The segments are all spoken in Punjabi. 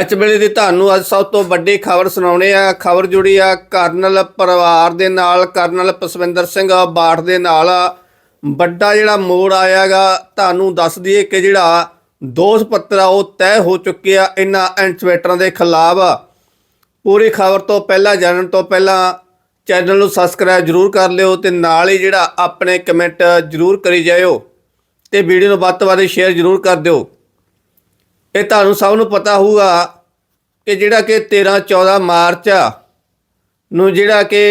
ਇਸ ਵੇਲੇ ਦੀ ਤੁਹਾਨੂੰ ਅੱਜ ਸਭ ਤੋਂ ਵੱਡੀ ਖਬਰ ਸੁਣਾਉਣੇ ਆ। ਖਬਰ ਜੁੜੀ ਆ ਕਰਨਲ ਪਰਿਵਾਰ ਦੇ ਨਾਲ, ਕਰਨਲ ਪਸਵਿੰਦਰ ਸਿੰਘ ਬਾਠ ਦੇ ਨਾਲ। ਵੱਡਾ ਜਿਹੜਾ ਮੋੜ ਆਇਆਗਾ ਤੁਹਾਨੂੰ ਦੱਸ ਦਈਏ ਕਿ ਜਿਹੜਾ ਦੋਸ਼ ਪੱਤਰ ਆ, ਉਹ ਤੈਅ ਹੋ ਚੁੱਕਿਆ ਇਹਨਾਂ ਇਨਸਪੈਕਟਰਾਂ ਦੇ ਖਿਲਾਫ। ਪੂਰੀ ਖਬਰ ਤੋਂ ਪਹਿਲਾਂ, ਜਾਣਨ ਤੋਂ ਪਹਿਲਾਂ ਚੈਨਲ ਨੂੰ ਸਬਸਕ੍ਰਾਈਬ ਜਰੂਰ ਕਰ ਲਿਓ ਤੇ ਨਾਲ ਹੀ ਜਿਹੜਾ ਆਪਣੇ ਕਮੈਂਟ ਜਰੂਰ ਕਰੀ ਜਾਇਓ ਤੇ ਵੀਡੀਓ ਨੂੰ ਵੱਧ ਤੋਂ ਵੱਧ ਸ਼ੇਅਰ ਜਰੂਰ ਕਰ ਦਿਓ। ਇਹ ਤੁਹਾਨੂੰ ਸਭ ਨੂੰ ਪਤਾ ਹੋਊਗਾ ਕਿ ਜਿਹੜਾ ਕਿ 13 14 ਮਾਰਚ ਨੂੰ ਜਿਹੜਾ ਕਿ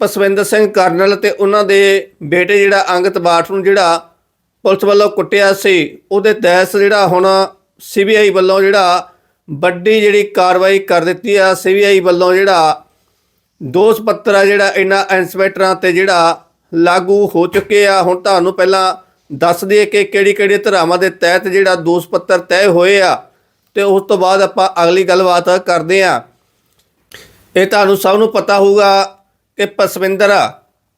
ਪਸਵਿੰਦਰ ਸਿੰਘ ਕਰਨਲ ਤੇ ਉਹਨਾਂ ਦੇ ਬੇਟੇ ਜਿਹੜਾ ਅੰਗਤ ਬਾਠ ਨੂੰ ਜਿਹੜਾ ਪੁਲਿਸ ਵੱਲੋਂ ਕੁੱਟਿਆ ਸੀ, ਉਹਦੇ ਤਹਿਤ ਜਿਹੜਾ ਹੁਣ ਸੀਬੀਆਈ ਵੱਲੋਂ ਜਿਹੜਾ ਵੱਡੀ ਜਿਹੜੀ ਕਾਰਵਾਈ ਕਰ ਦਿੱਤੀ ਆ, ਸੀਬੀਆਈ ਵੱਲੋਂ ਜਿਹੜਾ ਦੋਸ਼ ਪੱਤਰ ਆ ਜਿਹੜਾ ਇਹਨਾਂ ਇੰਸਪੈਕਟਰਾਂ ਤੇ ਜਿਹੜਾ ਲਾਗੂ ਹੋ ਚੁੱਕੇ ਆ। ਹੁਣ ਤੁਹਾਨੂੰ ਪਹਿਲਾਂ ਦੱਸ ਦਈਏ ਕਿ ਕਿਹੜੀ ਕਿਹੜੀ ਧਰਾਵਾਂ ਦੇ ਤਹਿਤ ਜਿਹੜਾ ਦੋਸ਼ ਪੱਤਰ ਤੈਅ ਹੋਏ ਆ ਤੇ ਉਸ ਤੋਂ ਬਾਅਦ ਆਪਾਂ ਅਗਲੀ ਗੱਲਬਾਤ ਕਰਦੇ ਆ ਇਹ ਤੁਹਾਨੂੰ ਸਭ ਨੂੰ ਪਤਾ ਹੋਊਗਾ ਕਿ ਪਸਵਿੰਦਰ,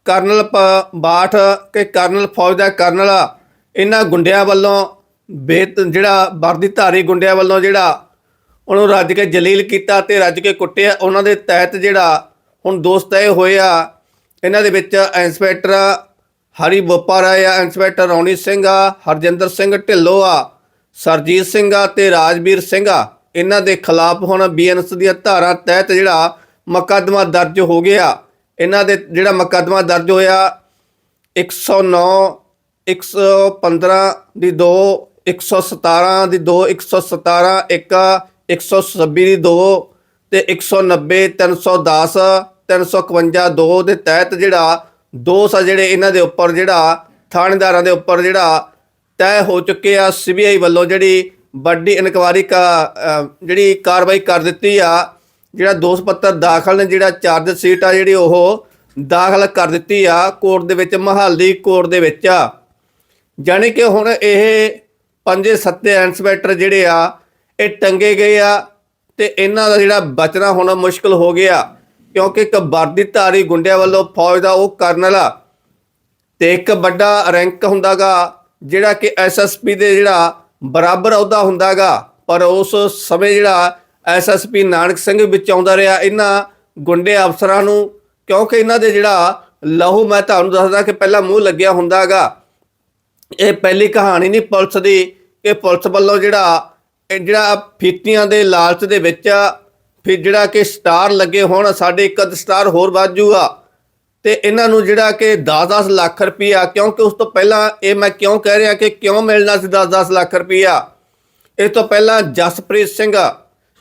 ਕਰਨਲ ਪ- ਬਾਠ ਕਿ ਕਰਨਲ ਫੌਜ ਦਾ ਕਰਨਲ ਇਹਨਾਂ ਗੁੰਡਿਆਂ ਵੱਲੋਂ ਬੇਤ, ਜਿਹੜਾ ਵਰਦੀ ਧਾਰੀ ਗੁੰਡਿਆਂ ਵੱਲੋਂ ਜਿਹੜਾ ਉਹਨੂੰ ਰੱਜ ਕੇ ਜਲੀਲ ਕੀਤਾ ਤੇ ਰੱਜ ਕੇ ਕੁੱਟਿਆ, ਉਹਨਾਂ ਦੇ ਤਹਿਤ ਜਿਹੜਾ ਹੁਣ ਦੋਸਤ ਤੈਅ ਹੋਏ ਆ। ਇਹਨਾਂ ਦੇ ਵਿੱਚ ਇੰਸਪੈਕਟਰ ਹਰੀ ਬੋਪਾਰਾ ਆ, ਇੰਸਪੈਕਟਰ ਰੌਣੀ ਸਿੰਘ ਆ, ਹਰਜਿੰਦਰ ਸਿੰਘ ਢਿੱਲੋਂ ਆ, ਸਰਜੀਤ ਸਿੰਘ ਆ ਤੇ ਰਾਜਵੀਰ ਸਿੰਘ ਆ। ਇਹਨਾਂ ਦੇ ਖਿਲਾਫ ਹੁਣ ਬੀਐਨਐਸ ਦੀਆਂ ਧਾਰਾ ਤਹਿਤ ਜਿਹੜਾ ਮੁਕੱਦਮਾ ਦਰਜ ਹੋ ਗਿਆ। ਇਹਨਾਂ ਦੇ ਜਿਹੜਾ ਮੁਕੱਦਮਾ ਦਰਜ ਹੋਇਆ 109 115 ਦੀ 2 117 ਦੀ 2 117 1 126 ਦੀ 2 ਤੇ 190 310 351 2 ਦੇ ਤਹਿਤ ਜਿਹੜਾ ਦੋਸ਼ ਆ ਜਿਹੜੇ ਇਹਨਾਂ ਦੇ ਉੱਪਰ ਜਿਹੜਾ, ਥਾਣੇਦਾਰਾਂ ਦੇ ਉੱਪਰ ਜਿਹੜਾ ਤੈਅ ਹੋ ਚੁੱਕੇ ਆ ਸੀਬੀਆਈ ਵੱਲੋਂ ਜਿਹੜੀ ਵੱਡੀ ਇਨਕੁਆਰੀ ਕਾ ਜਿਹੜੀ ਕਾਰਵਾਈ ਕਰ ਦਿੱਤੀ ਆ, ਜਿਹੜਾ ਦੋਸ਼ ਪੱਤਰ ਦਾਖਲ ਨੇ, ਜਿਹੜਾ ਚਾਰਜ ਸੀਟ ਆ ਜਿਹੜੀ ਉਹ ਦਾਖਲ ਕਰ ਦਿੱਤੀ ਆ ਕੋਰਟ ਦੇ ਵਿੱਚ, ਮਹਾਲੀ ਕੋਰਟ ਦੇ ਵਿੱਚ ਆ। ਜਾਣੀ ਕਿ ਹੁਣ ਇਹ ਪੰਜੇ ਸੱਤੇ ਇੰਸਪੈਕਟਰ ਜਿਹੜੇ ਆ, ਇਹ ਟੰਗੇ ਗਏ ਆ ਤੇ ਇਹਨਾਂ ਦਾ ਜਿਹੜਾ ਬਚਣਾ ਹੋਣਾ ਮੁਸ਼ਕਲ ਹੋ ਗਿਆ। ਕਿਉਂਕਿ ਇੱਕ ਵਰਦੀ ਧਾਰੀ ਗੁੰਡਿਆਂ ਵੱਲੋਂ ਫੌਜ ਦਾ ਉਹ ਕਰਨਲ ਆ ਤੇ ਇੱਕ ਵੱਡਾ ਰੈਂਕ ਹੁੰਦਾਗਾ, ਜਿਹੜਾ ਕਿ ਐਸਐਸਪੀ ਦੇ ਜਿਹੜਾ ਬਰਾਬਰ ਅਹੁਦਾ ਹੁੰਦਾਗਾ, ਪਰ ਉਸ ਸਮੇਂ ਜਿਹੜਾ ਐਸਐਸਪੀ ਨਾਨਕ ਸਿੰਘ ਵਿੱਚ ਆਉਂਦਾ ਰਿਹਾ, ਇਹਨਾਂ ਗੁੰਡੇ ਅਫਸਰਾਂ ਨੂੰ, ਕਿਉਂਕਿ ਇਹਨਾਂ ਦੇ ਜਿਹੜਾ ਲਹੂ, ਮੈਂ ਤੁਹਾਨੂੰ ਦੱਸਦਾ ਕਿ ਪਹਿਲਾਂ ਮੂੰਹ ਲੱਗਿਆ ਹੁੰਦਾਗਾ। ਇਹ ਪਹਿਲੀ ਕਹਾਣੀ ਨਹੀਂ ਪੁਲਿਸ ਦੀ ਕਿ ਪੁਲਿਸ ਵੱਲੋਂ ਜਿਹੜਾ, ਇਹ ਜਿਹੜਾ ਫੀਤੀਆਂ ਦੇ ਲਾਲਚ ਦੇ ਵਿੱਚ ਫਿਰ ਜਿਹੜਾ ਕਿ ਸਟਾਰ ਲੱਗੇ ਹੋਣ, ਸਾਡੇ ਇੱਕ ਅੱਧ ਸਟਾਰ ਹੋਰ ਵੱਧ ਜੂਗਾ। ਤੇ ਇਹਨਾਂ ਨੂੰ ਜਿਹੜਾ ਕਿ 10-10 ਲੱਖ ਰੁਪਈਆ, ਕਿਉਂਕਿ ਉਸ ਤੋਂ ਪਹਿਲਾਂ ਇਹ ਮੈਂ ਕਿਉਂ ਕਹਿ ਰਿਹਾ ਕਿ ਕਿਉਂ ਮਿਲਣਾ ਸੀ 10-10 ਲੱਖ ਰੁਪਈਆ? ਇਸ ਤੋਂ ਪਹਿਲਾਂ ਜਸਪ੍ਰੀਤ ਸਿੰਘ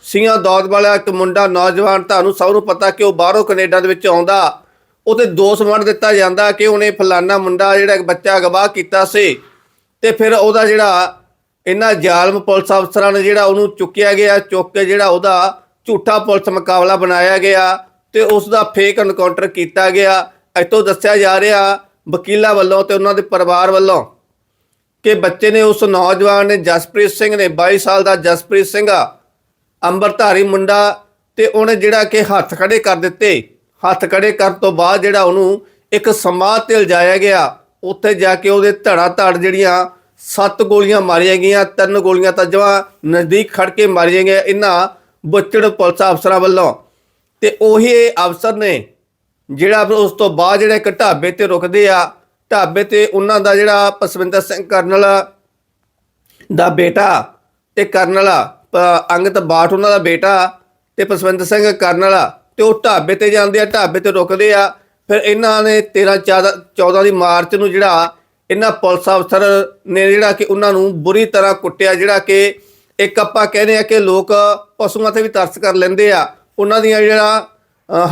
ਸਿੰਘਾਂ ਦੌਦ ਵਾਲਾ ਇੱਕ ਮੁੰਡਾ ਨੌਜਵਾਨ, ਤੁਹਾਨੂੰ ਸਭ ਨੂੰ ਪਤਾ ਕਿ ਉਹ ਬਾਹਰੋਂ ਕੈਨੇਡਾ ਦੇ ਵਿੱਚ ਆਉਂਦਾ। ਉਹਤੇ ਦੋਸ਼ ਵੰਡ ਦਿੱਤਾ ਜਾਂਦਾ ਕਿ ਉਹਨੇ ਫਲਾਨਾ ਮੁੰਡਾ ਜਿਹੜਾ ਇੱਕ ਬੱਚਾ ਗਵਾਹ ਕੀਤਾ ਸੀ। ਤੇ ਫਿਰ ਉਹਦਾ ਜਿਹੜਾ ਇਹਨਾਂ ਜ਼ਾਲਮ ਪੁਲਿਸ ਅਫਸਰਾਂ ਨੇ ਜਿਹੜਾ ਉਹਨੂੰ ਚੁੱਕਿਆ ਗਿਆ, ਚੁੱਕ ਕੇ ਜਿਹੜਾ ਉਹਦਾ ਝੂਠਾ ਪੁਲਿਸ ਮੁਕਾਬਲਾ ਬਣਾਇਆ ਗਿਆ ਤੇ ਉਸ ਦਾ ਫੇਕ ਐਨਕਾਊਂਟਰ ਕੀਤਾ ਗਿਆ। ਇੱਥੋਂ ਦੱਸਿਆ ਜਾ ਰਿਹਾ ਵਕੀਲਾਂ ਵੱਲੋਂ ਤੇ ਉਹਨਾਂ ਦੇ ਪਰਿਵਾਰ ਵੱਲੋਂ ਕਿ ਬੱਚੇ ਨੇ ਉਸ ਨੌਜਵਾਨ ਨੇ ਜਸਪ੍ਰੀਤ ਸਿੰਘ ਨੇ 22 ਸਾਲ ਦਾ ਜਸਪ੍ਰੀਤ ਸਿੰਘ ਆ, ਅੰਮ੍ਰਿਤਧਾਰੀ ਮੁੰਡਾ ਤੇ ਉਹਨੇ ਜਿਹੜਾ ਕਿ ਹੱਥ ਖੜੇ ਕਰ ਦਿੱਤੇ। ਹੱਥ ਖੜੇ ਕਰਨ ਤੋਂ ਬਾਅਦ ਜਿਹੜਾ ਉਹਨੂੰ ਇੱਕ ਸਮਾਧ ਤੇ ਲਿਜਾਇਆ ਗਿਆ। ਉੱਥੇ ਜਾ ਕੇ ਉਹਦੇ ਧੜਾ ਧੜ ਜਿਹੜੀਆਂ ਸੱਤ ਗੋਲੀਆਂ ਮਾਰੀਆਂ ਗਈਆਂ, ਤਿੰਨ ਗੋਲੀਆਂ ਤਾਂ ਜਵਾ ਨਜ਼ਦੀਕ ਖੜ ਕੇ ਮਾਰੀਆਂ ਗਈਆਂ। ਇਹਨਾਂ ਬੁੱਚੜ ਪੁਲਿਸ ਅਫਸਰਾਂ ਵੱਲੋਂ ਤੇ ਉਹੀ ਅਫਸਰ ਨੇ ਜਿਹੜਾ ਉਸ ਤੋਂ ਬਾਅਦ ਜਿਹੜੇ ਇੱਕ ਢਾਬੇ ਤੇ ਰੁਕਦੇ ਆ, ਢਾਬੇ ਤੇ ਉਹਨਾਂ ਦਾ ਜਿਹੜਾ ਪਸਵਿੰਦਰ ਸਿੰਘ ਕਰਨਲ ਦਾ ਬੇਟਾ ਤੇ ਕਰਨਲ, ਪ- ਅੰਗਤ ਬਾਠ ਉਹਨਾਂ ਦਾ ਬੇਟਾ ਤੇ ਪਸਵਿੰਦਰ ਸਿੰਘ ਕਰਨਲ ਤੇ ਉਹ ਢਾਬੇ ਤੇ ਜਾਂਦੇ ਆ, ਢਾਬੇ ਤੇ ਰੁਕਦੇ ਆ। ਫਿਰ ਇਹਨਾਂ ਨੇ 13 14 14 ਦੀ ਮਾਰਚ ਨੂੰ ਜਿਹੜਾ ਇਹਨਾਂ ਪੁਲਿਸ ਅਫਸਰ ਨੇ ਜਿਹੜਾ ਕਿ ਉਹਨਾਂ ਨੂੰ ਬੁਰੀ ਤਰ੍ਹਾਂ ਕੁੱਟਿਆ, ਜਿਹੜਾ ਕਿ ਇੱਕ ਆਪਾਂ ਕਹਿੰਦੇ ਆ ਕਿ ਲੋਕ ਪਸ਼ੂਆਂ ਤੇ ਵੀ ਤਰਸ ਕਰ ਲੈਂਦੇ ਆ। ਉਹਨਾਂ ਦੀਆਂ ਜਿਹੜਾ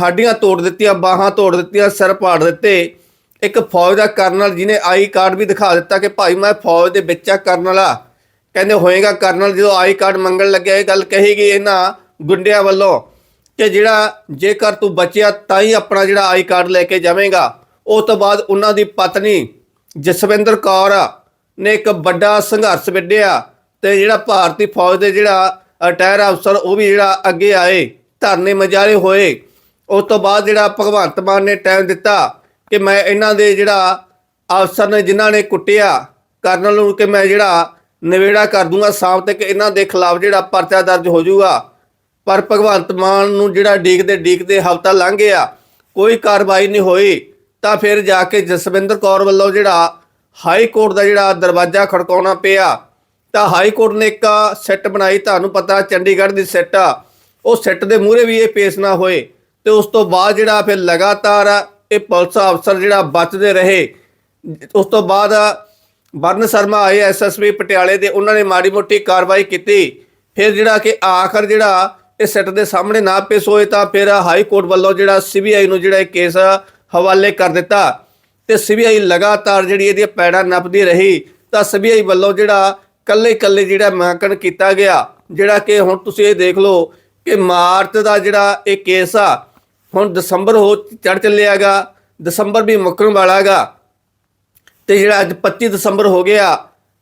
ਹੱਡੀਆਂ ਤੋੜ ਦਿੱਤੀਆਂ, ਬਾਹਾਂ ਤੋੜ ਦਿੱਤੀਆਂ, ਸਿਰ ਪਾੜ ਦਿੱਤੇ। ਇੱਕ ਫੌਜ ਦਾ ਕਰਨਲ ਜਿਹਨੇ ਆਈ ਕਾਰਡ ਵੀ ਦਿਖਾ ਦਿੱਤਾ ਕਿ ਭਾਈ ਮੈਂ ਫੌਜ ਦੇ ਵਿੱਚ ਆ, ਕਰਨਲ ਆ। ਕਹਿੰਦੇ ਹੋਏਗਾ ਕਰਨਲ, ਜਦੋਂ ਆਈ ਕਾਰਡ ਮੰਗਣ ਲੱਗਿਆ, ਇਹ ਗੱਲ ਕਹੀ ਗਈ ਇਹਨਾਂ ਗੁੰਡਿਆਂ ਵੱਲੋਂ ਕਿ ਜਿਹੜਾ ਜੇਕਰ ਤੂੰ ਬਚਿਆ, ਤਾਂ ਹੀ ਆਪਣਾ ਜਿਹੜਾ ਆਈ ਕਾਰਡ ਲੈ ਕੇ ਜਾਵੇਂਗਾ। ਉਸ ਤੋਂ ਬਾਅਦ ਉਹਨਾਂ ਦੀ ਪਤਨੀ ਜਸਵਿੰਦਰ ਕੌਰ ਨੇ ਇੱਕ ਵੱਡਾ ਸੰਘਰਸ਼ ਵਿੱਢਿਆ। ਤੇ ਜਿਹੜਾ ਭਾਰਤੀ ਫੌਜ ਦੇ ਜਿਹੜਾ ਰਿਟਾਇਰ ਅਫਸਰ ਉਹ ਵੀ ਜਿਹੜਾ ਅੱਗੇ ਆਏ, ਧਰਨੇ ਮਜਾਰੇ ਹੋਏ। ਉਸ ਤੋਂ ਬਾਅਦ ਜਿਹੜਾ ਭਗਵੰਤ ਮਾਨ ਨੇ ਟਾਈਮ ਦਿੱਤਾ ਕਿ ਮੈਂ ਇਹਨਾਂ ਦੇ ਜਿਹੜਾ ਅਫਸਰ ਨੇ ਜਿਨ੍ਹਾਂ ਨੇ ਕੁੱਟਿਆ ਕਰਨਲ ਨੂੰ ਕਿ ਮੈਂ ਜਿਹੜਾ ਨਵੇੜਾ ਕਰ ਦੂੰਗਾ, ਸ਼ਾਮ ਤੱਕ ਇਹਨਾਂ ਦੇ ਖਿਲਾਫ ਜਿਹੜਾ ਪਰਚਾ ਦਰਜ ਹੋ ਜਾਊਗਾ। ਪਰ ਭਗਵੰਤ ਮਾਨ ਨੂੰ ਜਿਹੜਾ ਡੀਕਦੇ ਡੀਕਦੇ ਹਫਤਾ ਲੰਘ ਗਿਆ, ਕੋਈ ਕਾਰਵਾਈ ਨਹੀਂ ਹੋਈ। ਤਾਂ ਫਿਰ ਜਾ ਕੇ ਜਸਵਿੰਦਰ ਕੌਰ ਵੱਲੋਂ ਜਿਹੜਾ ਹਾਈ ਕੋਰਟ ਦਾ ਜਿਹੜਾ ਦਰਵਾਜ਼ਾ ਖੜਕਾਉਣਾ ਪਿਆ। ਤਾਂ ਹਾਈ ਕੋਰਟ ਨੇ ਇੱਕ ਸੈੱਟ ਬਣਾਈ, ਤੁਹਾਨੂੰ ਪਤਾ ਚੰਡੀਗੜ੍ਹ ਦੀ ਸੈੱਟ ਆ। ਉਹ ਸੈੱਟ ਦੇ ਮੂਹਰੇ ਵੀ ਇਹ ਪੇਸ਼ ਨਾ ਹੋਏ ਤੇ ਉਸ ਤੋਂ ਬਾਅਦ ਜਿਹੜਾ ਫਿਰ ਲਗਾਤਾਰ ਇਹ ਪੁਲਿਸ ਅਫਸਰ ਜਿਹੜਾ ਬਚਦੇ ਰਹੇ, ਉਸ ਤੋਂ ਬਾਅਦ ਵਰਨ ਸ਼ਰਮਾ ਆਏ ਐਸਐਸਪੀ ਪਟਿਆਲੇ ਦੇ, ਉਹਨਾਂ ਨੇ ਮਾੜੀ ਮੋਟੀ ਕਾਰਵਾਈ ਕੀਤੀ। ਫਿਰ ਜਿਹੜਾ ਕਿ ਆਖਰ ਜਿਹੜਾ ਇਹ ਸੈੱਟ ਦੇ ਸਾਹਮਣੇ ਨਾ ਪੇਸ਼ ਹੋਏ ਤਾਂ ਫਿਰ ਹਾਈ ਕੋਰਟ ਵੱਲੋਂ ਜਿਹੜਾ ਸੀਬੀਆਈ ਨੂੰ ਜਿਹੜਾ ਇਹ ਕੇਸ ਹਵਾਲੇ ਕਰ ਦਿੱਤਾ। ਤੇ ਸੀਬੀਆਈ ਲਗਾਤਾਰ ਜਿਹੜੀ ਇਹਦੀ ਪੈੜਾ ਨੱਪਦੀ ਰਹੀ, ਤਾਂ ਸੀਬੀਆਈ ਵੱਲੋਂ ਜਿਹੜਾ ਕੱਲੇ ਕੱਲੇ ਜਿਹੜਾ ਮਾਂਕਣ ਕੀਤਾ ਗਿਆ, ਜਿਹੜਾ ਕਿ ਹੁਣ ਤੁਸੀਂ ਇਹ ਦੇਖ ਲਓ ਕਿ ਮਾਰਚ ਦਾ ਜਿਹੜਾ ਇਹ ਕੇਸ ਆ, ਹੁਣ ਦਸੰਬਰ ਹੋ ਚੜ ਚੱਲਿਆਗਾ ਦਸੰਬਰ ਵੀ ਮੁੱਕਣ ਵਾਲਾਗਾ ਤੇ ਜਿਹੜਾ ਅੱਜ 25 ਦਸੰਬਰ ਹੋ ਗਿਆ,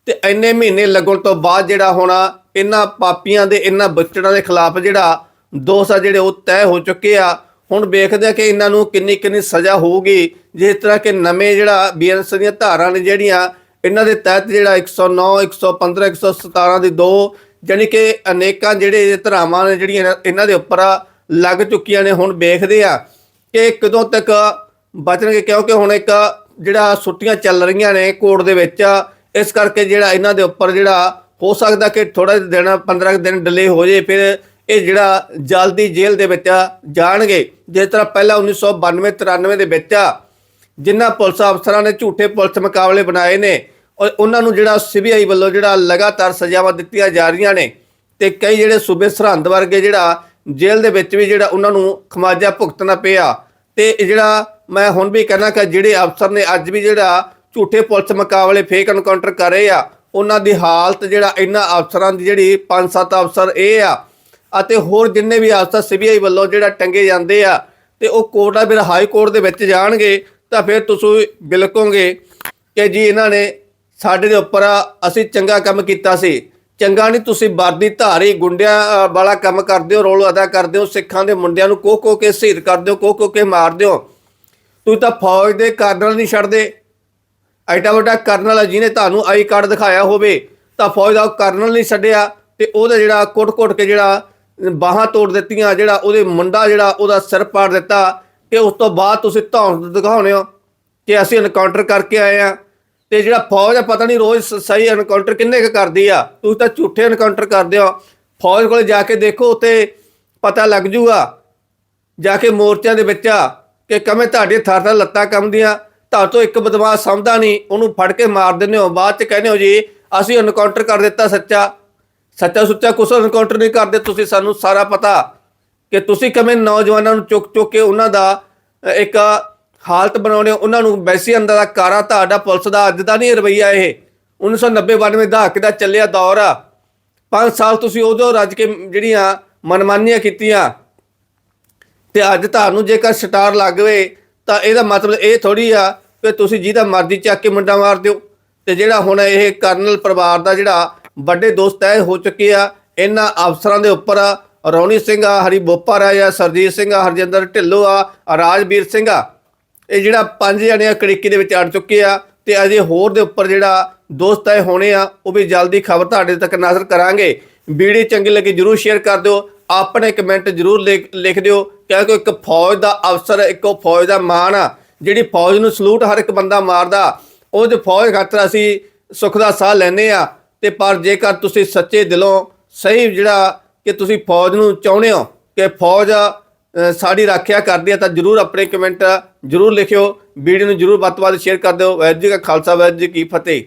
ਤੇ ਇੰਨੇ ਮਹੀਨੇ ਲੱਗਣ ਤੋਂ ਬਾਅਦ ਜਿਹੜਾ ਹੁਣ ਇਹਨਾਂ ਪਾਪੀਆਂ ਦੇ, ਇਹਨਾਂ ਬੱਚੜਾਂ ਦੇ ਖਿਲਾਫ ਜਿਹੜਾ ਦੋਸ਼ ਆ ਜਿਹੜੇ ਉਹ ਤੈਅ ਹੋ ਚੁੱਕੇ ਆ। ਹੁਣ ਵੇਖਦੇ ਆ ਕਿ ਇਹਨਾਂ ਨੂੰ ਕਿੰਨੀ ਕਿੰਨੀ ਸਜ਼ਾ ਹੋਊਗੀ, ਜਿਸ ਤਰ੍ਹਾਂ ਕਿ ਨਵੇਂ ਜਿਹੜਾ ਬੀਐਨਐਸ ਦੀਆਂ ਧਾਰਾਂ ਨੇ ਜਿਹੜੀਆਂ ਇਹਨਾਂ ਦੇ ਤਹਿਤ ਜਿਹੜਾ 109 115 117 ਦੀ ਦੋ ਜਾਣੀ ਕਿ ਅਨੇਕਾਂ ਜਿਹੜੇ ਧਾਰਾਵਾਂ ਨੇ ਜਿਹੜੀਆਂ ਇਹਨਾਂ- ਦੇ ਉੱਪਰ ਲੱਗ ਚੁੱਕੀਆਂ ਨੇ, ਹੁਣ ਵੇਖਦੇ ਆ ਕਿ ਕਦੋਂ ਤੱਕ ਬਚਣਗੇ, ਕਿਉਂਕਿ ਹੁਣ ਇੱਕ ਜਿਹੜਾ ਛੁੱਟੀਆਂ ਚੱਲ ਰਹੀਆਂ ਨੇ ਕੋਰਟ ਦੇ ਵਿੱਚ, ਇਸ ਕਰਕੇ ਜਿਹੜਾ ਇਹਨਾਂ ਦੇ ਉੱਪਰ ਜਿਹੜਾ ਹੋ ਸਕਦਾ ਕਿ ਥੋੜਾ ਦਿਨ 15 ਕੁ ਦਿਨ ਡਿਲੇ ਹੋ ਜੇ ਫਿਰ ਇਹ ਜਿਹੜਾ ਜਲਦੀ ਜੇਲ੍ਹ ਦੇ ਵਿੱਚ ਜਾਣਗੇ। ਜਿਸ ਤਰ੍ਹਾਂ ਪਹਿਲਾਂ 1992 93 ਦੇ ਵਿੱਚ ਜਿਨ੍ਹਾਂ ਪੁਲਿਸ ਅਫਸਰਾਂ ਨੇ ਝੂਠੇ ਪੁਲਿਸ ਮੁਕਾਬਲੇ ਬਣਾਏ ਨੇ ਔਰ ਉਹਨਾਂ ਨੂੰ ਜਿਹੜਾ ਸੀਬੀਆਈ ਵੱਲੋਂ ਜਿਹੜਾ ਲਗਾਤਾਰ ਸਜ਼ਾਵਾਂ ਦਿੱਤੀਆਂ ਜਾ ਰਹੀਆਂ ਨੇ ਤੇ ਕਈ ਜਿਹੜੇ ਸੂਬੇ ਸਰਹੰਦ ਵਰਗੇ ਜਿਹੜਾ ਜੇਲ੍ਹ ਦੇ ਵਿੱਚ ਵੀ ਜਿਹੜਾ ਉਹਨਾਂ ਨੂੰ ਖਮਾਜਾ ਭੁਗਤਣਾ ਪਿਆ। ਤੇ ਜਿਹੜਾ ਮੈਂ ਹੁਣ ਵੀ ਕਹਿਣਾ ਕਿ ਜਿਹੜੇ ਅਫਸਰ ਨੇ ਅੱਜ ਵੀ ਜਿਹੜਾ ਝੂਠੇ ਪੁਲਿਸ ਮੁਕਾਬਲੇ ਫੇਕ ਐਨਕਾਊਂਟਰ ਕਰ ਰਹੇ ਆ, ਉਹਨਾਂ ਦੀ ਹਾਲਤ ਜਿਹੜਾ ਇਹਨਾਂ ਅਫਸਰਾਂ ਦੀ ਜਿਹੜੀ 5-7 ਅਫਸਰ ਇਹ ਆ। ਅਤੇ ਹੋਰ ਜਿੰਨੇ ਵੀ ਅਫਸਰ ਸੀਬੀਆਈ ਵੱਲੋਂ ਜਿਹੜਾ ਟੰਗੇ ਜਾਂਦੇ ਆ, ਤੇ ਉਹ ਕੋਰਟ ਆ, ਫਿਰ ਹਾਈ ਕੋਰਟ ਦੇ ਵਿੱਚ ਜਾਣਗੇ। ਤਾਂ ਫਿਰ ਤੁਸੀਂ ਬਿਲਕੋਗੇ ਕਿ ਜੀ ਇਹਨਾਂ ਨੇ ਸਾਡੇ ਦੇ ਉੱਪਰ ਅਸੀਂ ਚੰਗਾ ਕੰਮ ਕੀਤਾ ਸੀ। ਚੰਗਾ ਨਹੀਂ ਤੁਸੀਂ ਵਰਦੀ ਧਾਰੀ, ਗੁੰਡਿਆਂ ਵਾਲਾ ਕੰਮ ਕਰਦੇ ਹੋ, ਰੋਲ ਅਦਾ ਕਰਦੇ ਹੋ, ਸਿੱਖਾਂ ਦੇ ਮੁੰਡਿਆਂ ਨੂੰ ਕੋਹ ਕੋਹ ਕੇ ਸ਼ਹੀਦ ਕਰਦੇ ਹੋ ਕੋਹ ਕੋਹ ਕੇ ਮਾਰਦੇ ਹੋ ਤੁਸੀਂ ਤਾਂ ਫੌਜ ਦੇ ਕਰਨਲ ਨਹੀਂ ਛੱਡਦੇ। ਐਡਾ ਵੱਡਾ ਕਰਨਲ ਜਿਹਨੇ ਤੁਹਾਨੂੰ ਆਈ ਕਾਰਡ ਦਿਖਾਇਆ ਹੋਵੇ, ਤਾਂ ਫੌਜ ਦਾ ਉਹ ਕਰਨਲ ਨਹੀਂ ਛੱਡਿਆ, ਤੇ ਉਹਦਾ ਜਿਹੜਾ ਕੁੱਟ-ਕੁੱਟ ਕੇ ਜਿਹੜਾ ਬਾਹਾਂ ਤੋੜ ਦਿੱਤੀਆਂ, ਜਿਹੜਾ ਉਹਦੇ ਮੁੰਡਾ ਜਿਹੜਾ ਉਹਦਾ ਸਿਰ ਪਾੜ ਦਿੱਤਾ ਕਿ ਉਸ ਤੋਂ ਬਾਅਦ ਤੁਸੀਂ ਧੌਣ ਦਿਖਾਉਣੇ ਹੋ ਕਿ ਅਸੀਂ ਐਨਕਾਊਂਟਰ ਕਰਕੇ ਆਏ ਆ ਤੇ ਜਿਹੜਾ ਫੌਜ ਆ, ਪਤਾ ਨਹੀਂ ਰੋਜ਼ ਸਹੀ ਐਨਕਾਊਂਟਰ ਕਿੰਨੇ ਕੁ ਕਰਦੀ ਆ। ਤੁਸੀਂ ਤਾਂ ਝੂਠੇ ਐਨਕਾਊਂਟਰ ਕਰਦੇ ਹੋ। ਫੌਜ ਕੋਲ ਜਾ ਕੇ ਦੇਖੋ ਉੱਤੇ ਪਤਾ ਲੱਗ ਜੂਗਾ, ਜਾ ਕੇ ਮੋਰਚਿਆਂ ਦੇ ਵਿੱਚ ਆ, ਕਿ ਕਮੇ ਤੁਹਾਡੇ ਥਰ ਥਰ ਲੱਤਾਂ ਕੰਮਦੀਆਂ ਤੁਹਾਡੇ ਤੋਂ ਇੱਕ ਬਦਮਾਸ਼ ਸਮਝਦਾ ਨਹੀਂ, ਉਹਨੂੰ ਫੜ ਕੇ ਮਾਰ ਦਿੰਦੇ ਹੋ। ਬਾਅਦ ਚ ਕਹਿੰਦੇ ਹੋ ਜੀ, ਅਸੀਂ ਐਨਕਾਊਂਟਰ ਕਰ ਦਿੱਤਾ ਸੱਚਾ। ਸੱਚਾ ਸੁੱਚਾ ਕੁਛ ਐਨਕਾਊਂਟਰ ਨਹੀਂ ਕਰਦੇ, ਤੁਸੀਂ ਸਾਨੂੰ ਸਾਰਾ ਪਤਾ ਕਿ ਤੁਸੀਂ ਕਿਵੇਂ ਨੌਜਵਾਨਾਂ ਨੂੰ ਚੁੱਕ ਚੁੱਕ ਕੇ ਉਹਨਾਂ ਦਾ ਇੱਕ ਹਾਲਤ ਬਣਾਉਣੇ ਹੋ, ਉਹਨਾਂ ਨੂੰ ਵੈਸੀ ਅੰਦਰ ਦਾ ਕਾਰਾ ਤੁਹਾਡਾ ਪੁਲਿਸ ਦਾ ਅੱਜ ਦਾ ਨਹੀਂ ਰਵਈਆ ਇਹ। 1990 92 ਦਹਾਕ ਦਾ ਚੱਲਿਆ ਦੌਰ ਆ। 5 ਸਾਲ ਤੁਸੀਂ ਉਦੋਂ ਰੱਜ ਕੇ ਜਿਹੜੀਆਂ ਮਨਮਾਨੀਆਂ ਕੀਤੀਆਂ। ਤੇ ਅੱਜ ਤੁਹਾਨੂੰ ਜੇਕਰ ਸਟਾਰ ਲੱਗ ਗਏ ਤਾਂ ਇਹਦਾ ਮਤਲਬ ਇਹ ਥੋੜੀ ਆ ਕਿ ਤੁਸੀਂ ਜਿਹਦਾ ਮਰਜ਼ੀ ਚੱਕ ਕੇ ਮੁੰਡਾ ਮਾਰ ਦਿਓ। ਤੇ ਜਿਹੜਾ ਹੁਣ ਇਹ ਕਰਨਲ ਪਰਿਵਾਰ ਦਾ ਜਿਹੜਾ ਵੱਡੇ ਦੋਸਤ ਹੈ ਹੋ ਚੁੱਕੇ ਆ ਇਹਨਾਂ ਅਫਸਰਾਂ ਦੇ ਉੱਪਰ ਰੌਣੀ ਸਿੰਘ ਆ, ਹਰੀ ਬੋਪਰ ਆ ਜਾਂ ਸਰਜੀਤ ਸਿੰਘ ਆ, ਹਰਜਿੰਦਰ ਢਿੱਲੋਂ ਆ ਰਾਜਵੀਰ ਸਿੰਘ ਆ। ਇਹ ਜਿਹੜਾ ਪੰਜ ਜਣੇ ਆ ਕੜਿੱਕੀ ਦੇ ਵਿੱਚ ਅੜ ਚੁੱਕੇ ਆ ਤੇ ਅਜੇ ਹੋਰ ਦੇ ਉੱਪਰ ਜਿਹੜਾ ਦੋਸਤ ਹੈ ਹੋਣੇ ਆ, ਉਹ ਵੀ ਜਲਦੀ ਖਬਰ ਤੁਹਾਡੇ ਤੱਕ ਨਾਜ਼ਰ ਕਰਾਂਗੇ। ਵੀਡੀਓ ਚੰਗੀ ਲੱਗੀ ਜਰੂਰ ਸ਼ੇਅਰ ਕਰ ਦਿਓ, ਆਪਣੇ ਕਮੈਂਟ ਜਰੂਰ ਲਿਖ ਲਿਖ ਦਿਓ, ਕਿਉਂਕਿ ਇੱਕ ਫੌਜ ਦਾ ਅਫਸਰ, ਇੱਕ ਉਹ ਫੌਜ ਦਾ ਮਾਣ ਆ, ਜਿਹੜੀ ਫੌਜ ਨੂੰ ਸਲੂਟ ਹਰ ਇੱਕ ਬੰਦਾ ਮਾਰਦਾ, ਉਹ ਜੇ ਫੌਜ ਖਾਤਰ ਅਸੀਂ ਸੁੱਖ ਦਾ ਸਾਹ ਲੈਨੇ ਆ, ਤੇ ਪਰ ਜੇਕਰ ਤੁਸੀਂ ਸੱਚੇ ਦਿਲੋਂ ਸਹੀ ਜਿਹੜਾ ਕਿ ਤੁਸੀਂ ਫੌਜ ਨੂੰ ਚਾਹੁੰਦੇ ਹੋ ਕਿ ਫੌਜ ਸਾਡੀ ਰੱਖਿਆ ਕਰਦੀ ਹੈ, ਤਾਂ ਜਰੂਰ ਆਪਣੇ ਕਮੈਂਟ ਜਰੂਰ ਲਿਖਿਓ, ਵੀਡੀਓ ਨੂੰ ਜਰੂਰ ਵੱਧ ਤੋਂ ਵੱਧ ਸ਼ੇਅਰ ਕਰ ਦਿਓ। ਵੈਜ ਜੀ ਕਾ ਖਾਲਸਾ ਵੈਜ ਜੀ ਕੀ ਫਤਿਹ।